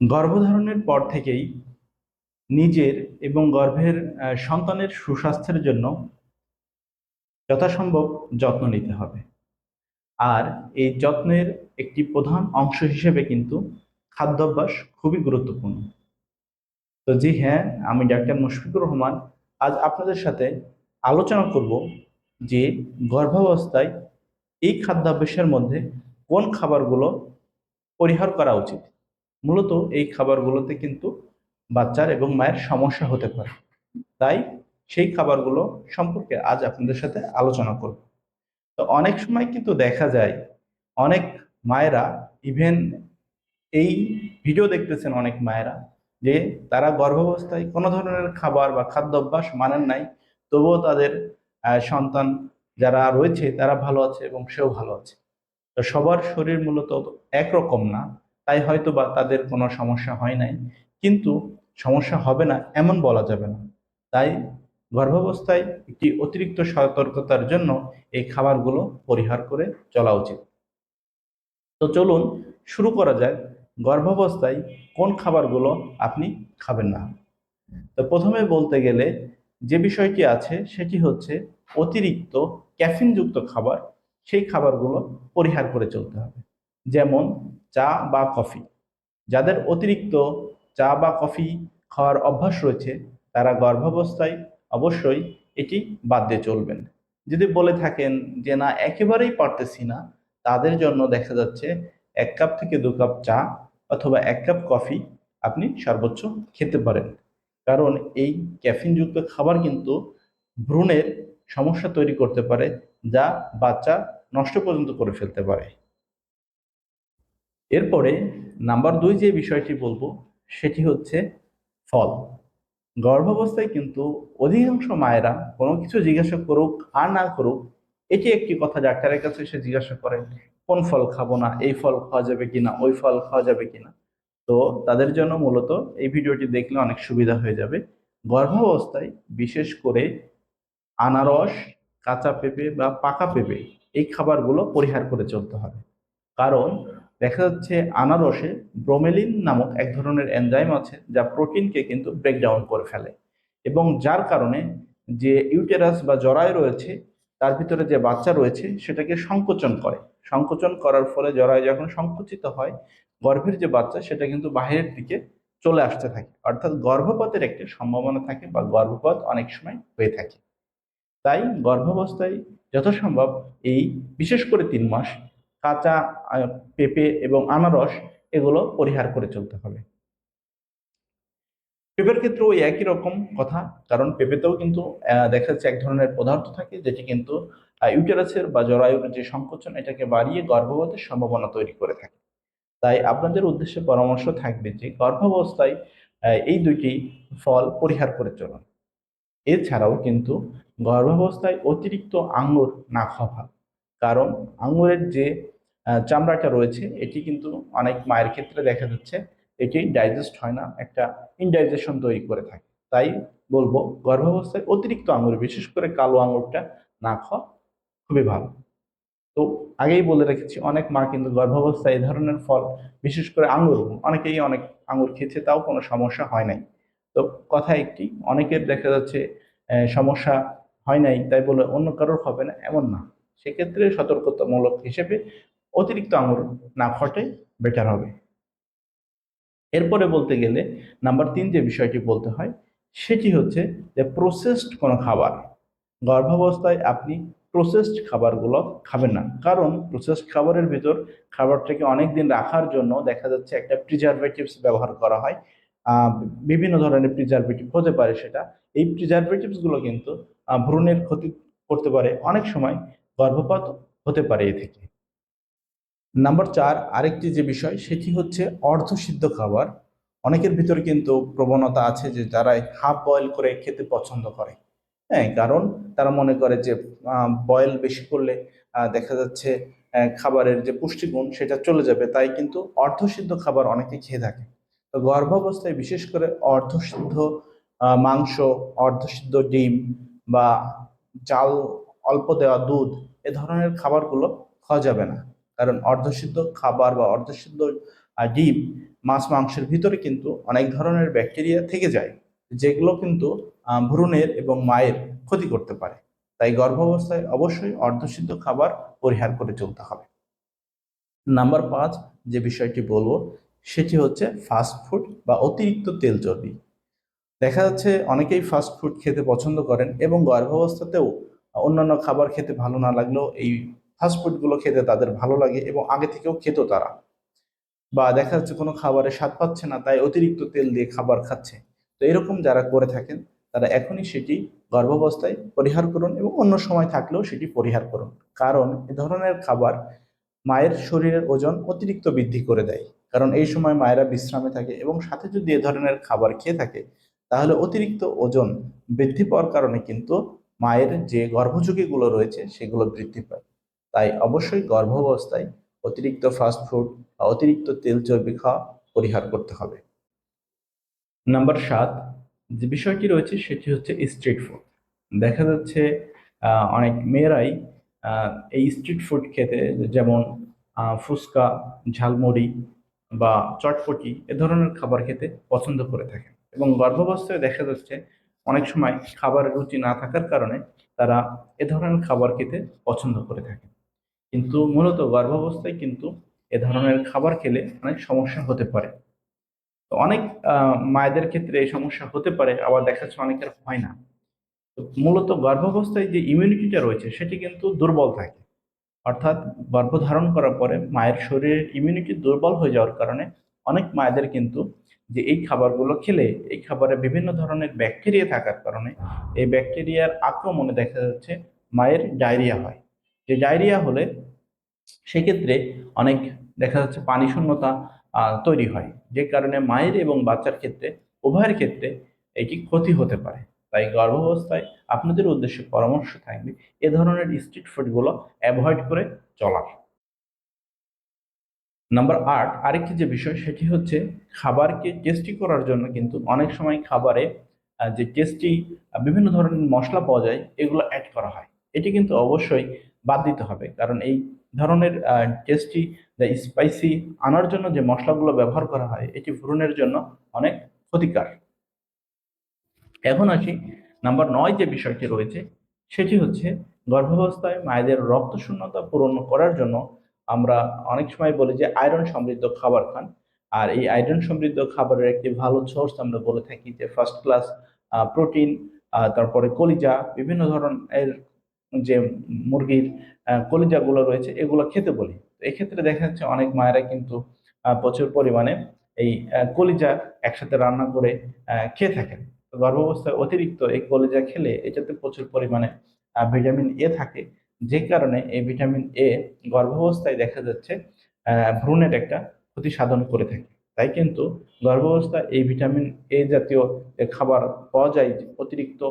গর্ভধারণের পর থেকেই নিজের এবং গর্ভের সন্তানের সুস্বাস্থ্যের জন্য যথাসম্ভব যত্ন নিতে হবে। আর এই যত্নের একটি প্রধান অংশ হিসেবে কিন্তু খাদ্যাভ্যাস খুবই গুরুত্বপূর্ণ। তো জি হ্যাঁ আমি ডাক্তার মুশফিকুর রহমান। আজ আপনাদের সাথে আলোচনা করব যে গর্ভাবস্থায় এই খাদ্যাভ্যাসের মধ্যে কোন খাবারগুলো পরিহার করা উচিত। মূলত এই খাবারগুলোতে কিন্তু বাচ্চার এবং মায়ের সমস্যা হতে পারে। তাই সেই খাবারগুলো সম্পর্কে আজ আপনাদের সাথে আলোচনা করব। তো অনেক সময় কিন্তু দেখা যায়, অনেক মায়েরা ইভেন এই ভিডিও দেখতেছেন অনেক মায়েরা যে তারা গর্ভাবস্থায় কোনো ধরনের খাবার বা খাদ্য অভ্যাস মানেন নাই, তবুও তাদের সন্তান যারা রয়েছে তারা ভালো আছে এবং সেও ভালো আছে। তো সবার শরীর মূলত একরকম না তাই হয়তো বা তাদের কোনো সমস্যা হয় নাই। কিন্তু সমস্যা হবে না, এমন বলা যাবে না। তাই গর্ভাবস্থায় একটি অতিরিক্ত সতর্কতার জন্য এই খাবারগুলো পরিহার করে চলা উচিত। তো চলুন শুরু করা যায় গর্ভাবস্থায় কোন খাবারগুলো আপনি খাবেন না। তো প্রথমে বলতে গেলে যে বিষয়টি আছে সেটি হচ্ছে অতিরিক্ত ক্যাফিনযুক্ত খাবার, সেই খাবারগুলো পরিহার করে চলতে হবে। যেমন চা বা কফি। যাদের অতিরিক্ত চা বা কফি খাওয়ার অভ্যাস রয়েছে, তারা গর্ভাবস্থায় অবশ্যই এটি বাদ দিয়ে চলবেন। যদি বলে থাকেন যে, না, একেবারেই পারতেছি না তাদের জন্য দেখা যাচ্ছে এক কাপ থেকে দু কাপ চা অথবা এক কাপ কফি আপনি সর্বোচ্চ খেতে পারেন। কারণ এই ক্যাফিনযুক্ত খাবার কিন্তু ভ্রূণের সমস্যা তৈরি করতে পারে, যা বাচ্চা নষ্ট পর্যন্ত করে ফেলতে পারে। এরপরে নাম্বার দুই যে বিষয়টি বলব, সেটি হচ্ছে ফল। গর্ভাবস্থায় কিন্তু অধিকাংশ মায়েরা কোনো কিছু জিজ্ঞাসা করুক আর না করুক, এটি একটি কথা ডাক্তারের কাছে এসে জিজ্ঞাসা করে কোন ফল খাব না? এই ফল খাওয়া যাবে কিনা ওই ফল খাওয়া যাবে কিনা তো তাদের জন্য মূলত এই ভিডিওটি দেখলে অনেক সুবিধা হয়ে যাবে। গর্ভাবস্থায় বিশেষ করে আনারস, কাঁচা পেঁপে বা পাকা পেঁপে, এই খাবারগুলো পরিহার করে চলতে হবে। কারণ দেখা যাচ্ছে আনারসে ব্রোমেলিন নামক এক ধরনের এনজাইম আছে যা প্রোটিনকে কিন্তু ব্রেকডাউন করে ফেলে। এবং যার কারণে যে ইউটেরাস বা জরায় রয়েছে, তার ভিতরে যে বাচ্চা রয়েছে, সেটাকে সংকোচন করে। সংকোচন করার ফলে জরায় যখন সংকুচিত হয়, গর্ভের যে বাচ্চা, সেটা কিন্তু বাহিরের দিকে চলে আসতে থাকে। অর্থাৎ গর্ভপাতের একটি সম্ভাবনা থাকে বা গর্ভপাত অনেক সময় হয়ে থাকে। তাই গর্ভাবস্থায় যথাসম্ভব এই বিশেষ করে তিন মাস কাঁচা পেঁপে এবং আনারস এগুলো পরিহার করে চলতে হবে। পেঁপের ক্ষেত্রে ওই একই রকম কথা, কারণ পেঁপেতেও কিন্তু দেখা যাচ্ছে এক ধরনের পদার্থ থাকে যেটি কিন্তু ইউটেরাসের বা জরায়ুর যে সংকোচন, এটাকে বাড়িয়ে গর্ভপাতের সম্ভাবনা তৈরি করে থাকে। তাই আপনাদের উদ্দেশ্যে পরামর্শ থাকবে যে গর্ভাবস্থায় এই দুইটি ফল পরিহার করে চলুন। এছাড়াও কিন্তু গর্ভাবস্থায় অতিরিক্ত আঙ্গুর না খাওয়া ভালো কারণ আঙুরের যে চামড়াটা রয়েছে, এটি কিন্তু অনেক মায়ের ক্ষেত্রে দেখা যাচ্ছে, এটি ডাইজেস্ট হয় না, একটা ইনডাইজেশন তৈরি করে থাকে। তাই বলব, গর্ভাবস্থায় অতিরিক্ত আঙুর, বিশেষ করে কালো আঙুরটা না খাওয়া খুবই ভালো। তো আগেই বলে রেখেছি, অনেক মা কিন্তু গর্ভাবস্থায় এই ধরনের ফল, বিশেষ করে আঙুর, অনেকেই অনেক আঙুর খেয়েছে, তাও কোনো সমস্যা হয় নাই। তো কথা একটি, অনেকের দেখা যাচ্ছে সমস্যা হয় নাই, তাই বলে অন্য কারোর হবে না, এমন না। সেক্ষেত্রে সতর্কতামূলক হিসেবে অতিরিক্ত আঙুর না খাওয়াটাই বেটার হবে। এরপরে বলতে গেলে নাম্বার তিন যে বিষয়টি বলতে হয়, সেটি হচ্ছে যে প্রসেসড কোনো খাবার, গর্ভাবস্থায় আপনি প্রসেসড খাবারগুলো খাবেন না। কারণ প্রসেসড খাবারের ভিতর খাবারটাকে অনেক দিন রাখার জন্য দেখা যাচ্ছে একটা প্রিজারভেটিভস ব্যবহার করা হয়। বিভিন্ন ধরনের প্রিজারভেটিভ হতে পারে সেটা। এই প্রিজারভেটিভসগুলো কিন্তু ভ্রূণের ক্ষতি করতে পারে। অনেক সময় গর্ভপাত হতে পারে এ থেকে। নাম্বার চার, আরেকটি যে বিষয়, সেটি হচ্ছে অর্ধসিদ্ধ খাবার। অনেকের ভিতরে কিন্তু প্রবণতা আছে যে যারা হাফ বয়েল করে খেতে পছন্দ করে। হ্যাঁ কারণ তারা মনে করে যে বয়েল বেশি করলে দেখা যাচ্ছে খাবারের যে পুষ্টিগুণ, সেটা চলে যাবে। তাই কিন্তু অর্ধসিদ্ধ খাবার অনেকে খেয়ে থাকে। তো গর্ভাবস্থায় বিশেষ করে অর্ধসিদ্ধ মাংস, অর্ধসিদ্ধ ডিম বা চাল অল্প দেওয়া দুধ এ ধরনের খাবারগুলো খাওয়া যাবে না। কারণ অর্ধসিদ্ধ খাবার বা অর্ধসিদ্ধ ডিম মাছ মাংসের ভিতরে কিন্তু অনেক ধরনের ব্যাকটেরিয়া থেকে যায়, যেগুলো কিন্তু ভ্রূণের এবং মায়ের ক্ষতি করতে পারে। তাই গর্ভাবস্থায় অবশ্যই অর্ধসিদ্ধ খাবার পরিহার করে চলতে হবে। নাম্বার পাঁচ যে বিষয়টি বলব, সেটি হচ্ছে ফাস্ট ফুড বা অতিরিক্ত তেল চর্বি। দেখা যাচ্ছে অনেকেই ফাস্ট ফুড খেতে পছন্দ করেন এবং গর্ভাবস্থাতেও অন্যান্য খাবার খেতে ভালো না লাগলেও এই ফাস্ট ফুডগুলো খেতে তাদের ভালো লাগে এবং আগে থেকেও খেত তারা। বা দেখা যাচ্ছে কোনো খাবারে স্বাদ পাচ্ছে না, তাই অতিরিক্ত তেল দিয়ে খাবার খাচ্ছে। তো এরকম যারা করে থাকেন, তারা এখনই সেটি গর্ভাবস্থায় পরিহার করুন এবং অন্য সময় থাকলেও সেটি পরিহার করুন। কারণ এ ধরনের খাবার মায়ের শরীরের ওজন অতিরিক্ত বৃদ্ধি করে দেয়। কারণ এই সময় মায়েরা বিশ্রামে থাকে এবং সাথে যদি এ ধরনের খাবার খেয়ে থাকে, তাহলে অতিরিক্ত ওজন বৃদ্ধি পাওয়ার কারণে কিন্তু মায়ের যে গর্ভঝুঁকিগুলো রয়েছে সেগুলো বৃদ্ধি পায়। তাই অবশ্যই গর্ভাবস্থায় অতিরিক্ত ফাস্ট ফুড বা অতিরিক্ত তেল চর্বি খাওয়া পরিহার করতে হবে। নাম্বার সাত, যে বিষয়টি রয়েছে সেটি হচ্ছে স্ট্রিট ফুড দেখা যাচ্ছে অনেক মেয়েরাই এই স্ট্রিট ফুড খেতে যেমন ফুচকা, ঝালমুড়ি বা চটপটি এ ধরনের খাবার খেতে পছন্দ করে থাকেন। এবং গর্ভাবস্থায় দেখা যাচ্ছে অনেক সময় খাবারের রুচি না থাকার কারণে তারা এ ধরনের খাবার খেতে পছন্দ করে থাকে। কিন্তু মূলত গর্ভাবস্থায় কিন্তু এ ধরনের খাবার খেলে অনেক সমস্যা হতে পারে। তো অনেক মায়েদের ক্ষেত্রে এই সমস্যা হতে পারে, আবার দেখা যাচ্ছে অনেকের হয় না। মূলত গর্ভাবস্থায় যে ইমিউনিটিটা রয়েছে, সেটি কিন্তু দুর্বল থাকে। অর্থাৎ গর্ভধারণ করার পরে মায়ের শরীরের ইমিউনিটি দুর্বল হয়ে যাওয়ার কারণে অনেক মায়েদের কিন্তু যে এই খাবারগুলো খেলে এই খাবারে বিভিন্ন ধরনের ব্যাকটেরিয়া থাকার কারণে এই ব্যাকটেরিয়ার আক্রমণে দেখা যাচ্ছে মায়ের ডায়রিয়া হয়। যে ডায়রিয়া হলে সেক্ষেত্রে অনেক দেখা যাচ্ছে পানি শূন্যতা তৈরি হয়। যে কারণে মায়ের এবং বাচ্চার ক্ষেত্রে, উভয়ের ক্ষেত্রে এটি ক্ষতি হতে পারে। তাই গর্ভাবস্থায় আপনাদের উদ্দেশ্যে পরামর্শ থাকবে এ ধরনের স্ট্রিট ফুডগুলো অ্যাভয়েড করে চলার। নাম্বার আট আরেকটি যে বিষয় সেটি হচ্ছে খাবারকে টেস্টি করার জন্য কিন্তু অনেক সময় খাবারে যে টেস্টি বিভিন্ন ধরনের মশলা পাওয়া যায়, এগুলো অ্যাড করা হয়। এটি কিন্তু অবশ্যই বাদ দিতে হবে। কারণ এই ধরনের টেস্টি বা স্পাইসি আনার জন্য যে মশলাগুলো ব্যবহার করা হয়, এটি ভ্রূণের জন্য অনেক ক্ষতিকার। এখন আসি নাম্বার নয় যে বিষয়টি রয়েছে, সেটি হচ্ছে গর্ভাবস্থায় মায়েদের রক্ত শূন্যতা পূরণ করার জন্য আমরা অনেক সময় বলি যে আয়রন সমৃদ্ধ খাবার খান। আর এই আয়রন সমৃদ্ধ খাবারের একটি ভালো সোর্স আমরা বলে থাকি যে ফার্স্ট ক্লাস প্রোটিন তারপরে কলিজা, বিভিন্ন ধরনের যে মুরগির কলিজাগুলো রয়েছে, এগুলো খেতে বলি। এক্ষেত্রে দেখা যাচ্ছে অনেক মায়েরা কিন্তু প্রচুর পরিমাণে এই কলিজা একসাথে রান্না করে খেয়ে থাকেন। গর্ভাবস্থায় অতিরিক্ত এই কলিজা খেলে এটাতে প্রচুর পরিমাণে ভিটামিন এ থাকে। যে কারণে এই ভিটামিন এ গর্ভাবস্থায় দেখা যাচ্ছে ভ্রূণের একটা ক্ষতি সাধন করে থাকে। তাই কিন্তু গর্ভাবস্থায় এই ভিটামিন এ জাতীয় খাবার পাওয়া যায় অতিরিক্ত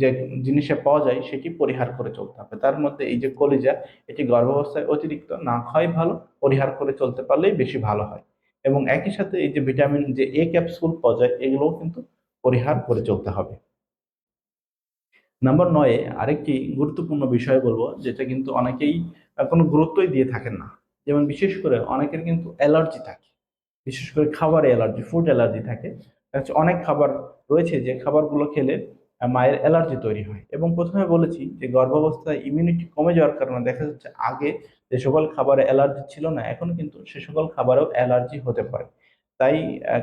যে জিনিসে পাওয়া যায়, সেটি পরিহার করে চলতে হবে। তার মধ্যে এই যে কলিজা, এটি গর্ভাবস্থায় অতিরিক্ত না খাওয়াই ভালো, পরিহার করে চলতে পারলেই বেশি ভালো হয়। এবং একই সাথে এই যে ভিটামিন যে এ ক্যাপসুল পাওয়া যায়, এগুলোও কিন্তু পরিহার করে চলতে হবে। নাম্বার নয়ে আরেকটি গুরুত্বপূর্ণ বিষয় বলব, যেটা কিন্তু অনেকেই কোনো গুরুত্বই দিয়ে থাকেন না। যেমন বিশেষ করে অনেকের কিন্তু অ্যালার্জি থাকে। বিশেষ করে খাবারে অ্যালার্জি ফুড অ্যালার্জি থাকে। অনেক খাবার রয়েছে যে খাবারগুলো খেলে মায়ের অ্যালার্জি তৈরি হয়। এবং প্রথমে বলেছি যে গর্ভাবস্থায় ইমিউনিটি কমে যাওয়ার কারণে দেখা যাচ্ছে আগে যে সকল খাবারে অ্যালার্জি ছিল না, এখন কিন্তু সে সকল খাবারেও অ্যালার্জি হতে পারে। তাই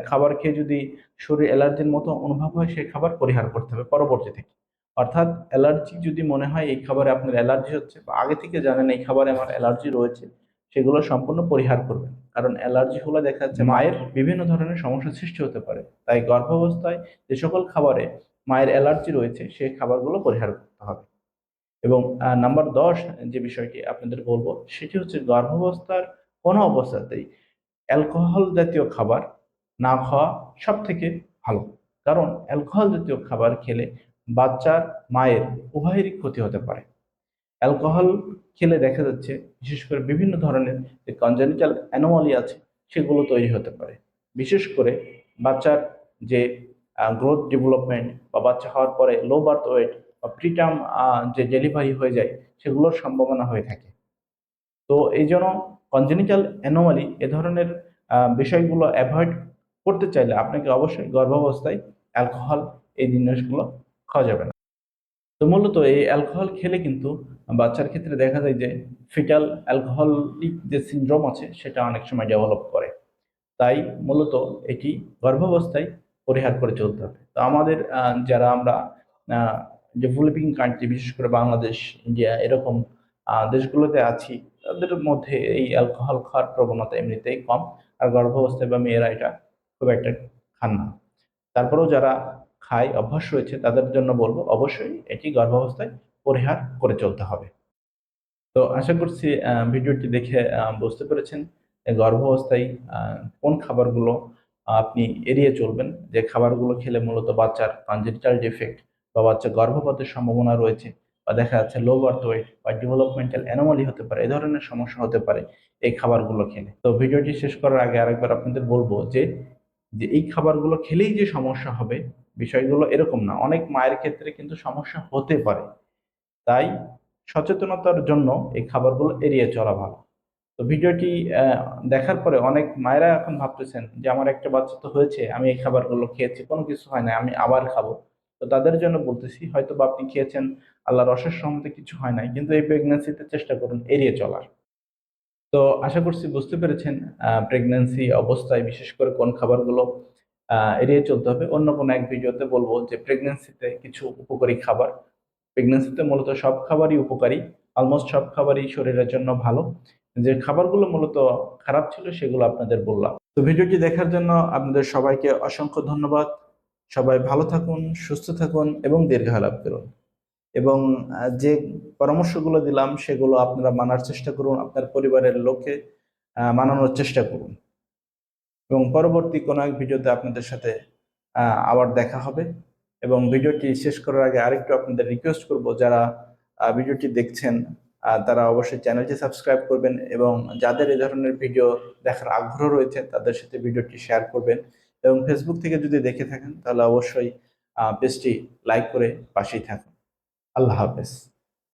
খাবার খেয়ে যদি শরীর অ্যালার্জির মতো অনুভব হয় সেই খাবার পরিহার করতে হবে পরবর্তী থেকে। অর্থাৎ অ্যালার্জি যদি মনে হয় এই খাবারে আপনার অ্যালার্জি হচ্ছে বা আগে থেকে জানেন এই খাবারে আমার অ্যালার্জি রয়েছে সেগুলো সম্পূর্ণ পরিহার করবেন। কারণ অ্যালার্জি হলে দেখা যাচ্ছে মায়ের বিভিন্ন ধরনের সমস্যা সৃষ্টি হতে পারে। তাই গর্ভাবস্থায় যে সকল খাবারে মায়ের অ্যালার্জি রয়েছে সেই খাবারগুলো পরিহার করতে হবে। এবং নাম্বার দশ যে বিষয়টি আপনাদের বলব সেটি হচ্ছে গর্ভাবস্থার কোনো অবস্থাতেই অ্যালকোহল জাতীয় খাবার না খাওয়া সব থেকে ভালো। কারণ অ্যালকোহল জাতীয় খাবার খেলে বাচ্চার, মায়ের উভয়েরই ক্ষতি হতে পারে। অ্যালকোহল খেলে দেখা যাচ্ছে, বিশেষ করে বিভিন্ন ধরনের যে কনজেনিটাল অ্যানোমালি আছে, সেগুলো তৈরি হতে পারে। বিশেষ করে বাচ্চার যে গ্রোথ ডেভেলপমেন্ট বা বাচ্চা হওয়ার পরে লো বার্থ ওয়েট বা প্রিটার্ম যে ডেলিভারি হয়ে যায়, সেগুলোর সম্ভাবনা হয়ে থাকে। তো এই জন্য কনজেনিটাল অ্যানোমালি এ ধরনের বিষয়গুলো অ্যাভয়েড করতে চাইলে আপনাকে অবশ্যই গর্ভাবস্থায় অ্যালকোহল এই জিনিসগুলো খাওয়া যাবে না। তো মূলত এই অ্যালকোহল খেলে কিন্তু বাচ্চার ক্ষেত্রে দেখা যায় যে ফিটাল অ্যালকোহলিক যে সিনড্রোম আছে, সেটা অনেক সময় ডেভেলপ করে। তাই মূলত এটি গর্ভাবস্থায় পরিহার করে চলতে হবে। তো আমাদের যারা আমরা ডেভেলপিং কান্ট্রি বিশেষ করে বাংলাদেশ ইন্ডিয়া এরকম দেশগুলোতে আছি, তাদের মধ্যে এই অ্যালকোহল খাওয়ার প্রবণতা এমনিতেই কম। আর গর্ভাবস্থায় বা মেয়েরা এটা খুব একটা খান না। তারপরেও যারা খায় অভ্যাস রয়েছে তাদের জন্য বলব, অবশ্যই এটি গর্ভাবস্থায় পরিহার করে চলতে হবে। তো আশা করছি ভিডিওটি দেখে বুঝতে পেরেছেন গর্ভাবস্থায় কোন খাবারগুলো আপনি এড়িয়ে চলবেন। যে খাবারগুলো খেলে মূলত বাচ্চার কনজেনিটাল ডিফেক্ট বা বাচ্চা গর্ভপাতের সম্ভাবনা রয়েছে বা দেখা যাচ্ছে লো বার্থ ওয়েট বা ডেভেলপমেন্টাল অ্যানোমালি হতে পারে, এ ধরনের সমস্যা হতে পারে এই খাবারগুলো খেলে। তো ভিডিওটি শেষ করার আগে আরেকবার আপনাদের বলব যে যে এই খাবারগুলো খেলেই যে সমস্যা হবে বিষয়গুলো এরকম না। অনেক মায়ের ক্ষেত্রে কিন্তু সমস্যা হতে পারে। তাই সচেতনতার জন্য এই খাবারগুলো এড়িয়ে চলা ভালো। তো ভিডিওটি দেখার পরে অনেক মায়েরা এখন ভাবতেছেন যে, আমার একটা বাচ্চা তো হয়েছে, আমি এই খাবারগুলো খেয়েছি, কোনো কিছু হয় না, আমি আবার খাব। তো তাদের জন্য বলতেছি হয়তো বা আপনি খেয়েছেন, আল্লাহর অশেষ সহমতে কিছু হয় নাই, কিন্তু এই প্রেগন্যান্সিতে চেষ্টা করুন, এড়িয়ে চলার। তো আশা করছি বুঝতে পেরেছেন প্রেগন্যান্সি অবস্থায় বিশেষ করে কোন খাবারগুলো এড়িয়ে চলতে হবে। অন্য কোনো এক ভিডিওতে বলব যে প্রেগন্যান্সিতে কিছু উপকারী খাবার। প্রেগন্যান্সিতে মূলত সব খাবারই উপকারী অলমোস্ট সব খাবারই শরীরের জন্য ভালো। যে খাবারগুলো মূলত খারাপ ছিল সেগুলো আপনাদের বললাম। তো ভিডিওটি দেখার জন্য আপনাদের সবাইকে অসংখ্য ধন্যবাদ। সবাই ভালো থাকুন সুস্থ থাকুন এবং দীর্ঘালাভ করুন। এবং যে পরামর্শগুলো দিলাম সেগুলো আপনারা মানার চেষ্টা করুন আপনার পরিবারের আহ, মানানোর চেষ্টা করুন। এবং পরবর্তী কোনো এক ভিডিওতে আপনাদের সাথে আবার দেখা হবে। এবং ভিডিওটি শেষ করার আগে আরেকটু আপনাদের রিকোয়েস্ট করব, যারা ভিডিওটি দেখছেন তারা অবশ্যই চ্যানেলটি সাবস্ক্রাইব করবেন এবং যাদের এই ধরনের ভিডিও দেখার আগ্রহ রয়েছে, তাদের সাথে ভিডিওটি শেয়ার করবেন। এবং ফেসবুক থেকে যদি দেখে থাকেন, তাহলে অবশ্যই পেজটি লাইক করে পাশেই থাকুন। আল্লাহ হাফেজ।